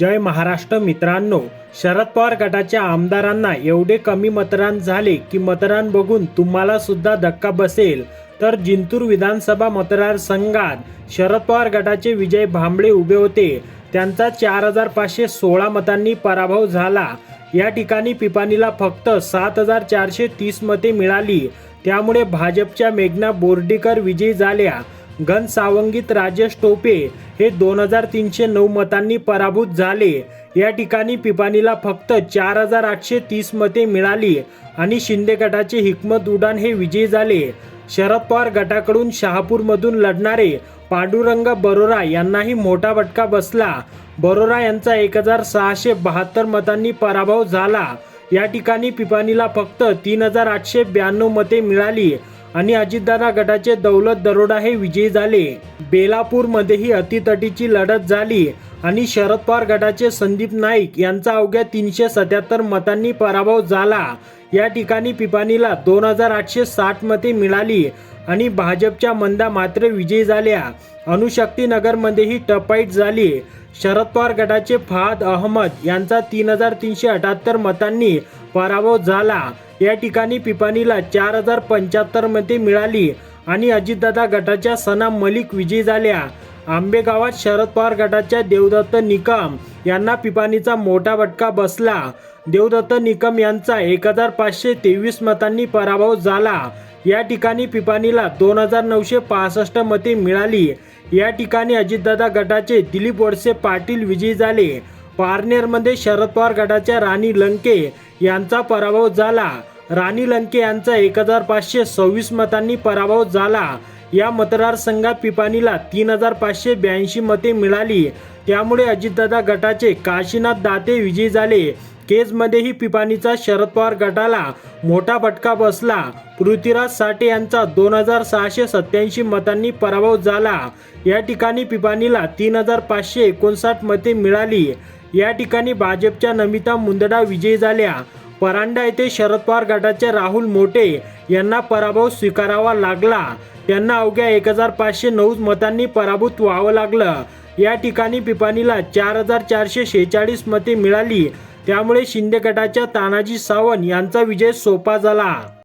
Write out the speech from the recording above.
जय महाराष्ट्र मित्रांनो शरद पवार गटाच्या आमदारांना एवढे कमी मतदान झाले की मतदान बघून तुम्हाला सुद्धा धक्का बसेल. तर जिंतूर विधानसभा मतदारसंघात शरद पवार गटाचे विजय भांबळे उभे होते. त्यांचा चार हजार पाचशे सोळा मतांनी पराभव झाला. या ठिकाणी पिपाणीला फक्त सात हजार चारशे तीस मते मिळाली. त्यामुळे भाजपच्या मेघना बोर्डीकर विजयी झाल्या. घनसावंगीत राजेश टोपे हे दोन हजार तीनशे नऊ मतांनी पराभूत झाले. या ठिकाणी पिपाणीला फक्त चार हजार आठशे तीस मते मिळाली आणि शिंदे गटाचे हिकमत उडान हे विजयी झाले. शरद पवार गटाकडून शहापूरमधून लढणारे पांडुरंग बरोरा यांनाही मोठा फटका बसला. बरोरा यांचा एक हजार सहाशे बहात्तर मतांनी पराभव झाला. या ठिकाणी पिपाणीला फक्त तीन हजार आठशे ब्याण्णव मते मिळाली. आणि अजितदादा गटाचे दौलत दरोडा हे विजयी झाले. बेलापूरमध्येही अतितटीची लढत झाली आणि शरद पवार गटाचे संदीप नाईक यांचा अवघ्या तीनशे सत्याहत्तर मतांनी पराभव झाला. या ठिकाणी पिपाणीला दोन हजार आठशे साठ मते मिळाली आणि भाजपच्या मंदा मात्र विजयी झाल्या. अणुशक्तीनगरमध्येही टपाईट झाली. शरद पवार गटाचे फहाद अहमद यांचा तीन हजार तीनशे अठ्याहत्तर मतांनी पराभव झाला. या ठिकाणी पिपाणीला चार हजार पंच्याहत्तर मते मिळाली आणि अजितदादा गटाच्या सना मलिक विजयी झाल्या. आंबेगावात शरद पवार गटाच्या देवदत्त निकम यांना पिपाणीचा मोठा बटका बसला. देवदत्त निकम यांचा एक हजार पाचशे तेवीस मतांनी पराभव झाला. या ठिकाणी पिपाणीला दोन हजार नऊशे पासष्ट मते मिळाली. या ठिकाणी अजितदादा गटाचे दिलीप वडसे पाटील विजयी झाले. पारनेरमध्ये शरद पवार गटाच्या राणी लंके यांचा पराभव झाला. राणी लंके यांचा एक हजार पाचशे सव्वीस मतांनी पराभव झाला. या मतदारसंघात पिपाणीला तीन हजार पाचशे ब्याऐंशी मते मिळाली. त्यामुळे अजितदादा गटाचे काशीनाथ दाते विजयी झाले. केजमध्येही पिपाणीचा शरद पवार गटाला मोठा फटका बसला. पृथ्वीराज साठे यांचा दोन हजार सहाशे सत्याऐंशी मतांनी पराभव झाला. या ठिकाणी पिपाणीला तीन हजार पाचशे एकोणसाठ मते मिळाली. या ठिकाणी भाजपच्या नमिता मुंदडा विजयी झाल्या. परांडा येथे शरद पवार गटाचे राहुल मोटे यांना पराभव स्वीकारावा लागला. त्यांना अवघ्या एक हजार पाचशे नऊ मतांनी पराभूत व्हावं लागलं. या ठिकाणी पिपाणीला चार हजार चारशे शेहेचाळीस मते मिळाली. त्यामुळे शिंदे गटाच्या तानाजी सावंत यांचा विजय सोपा झाला.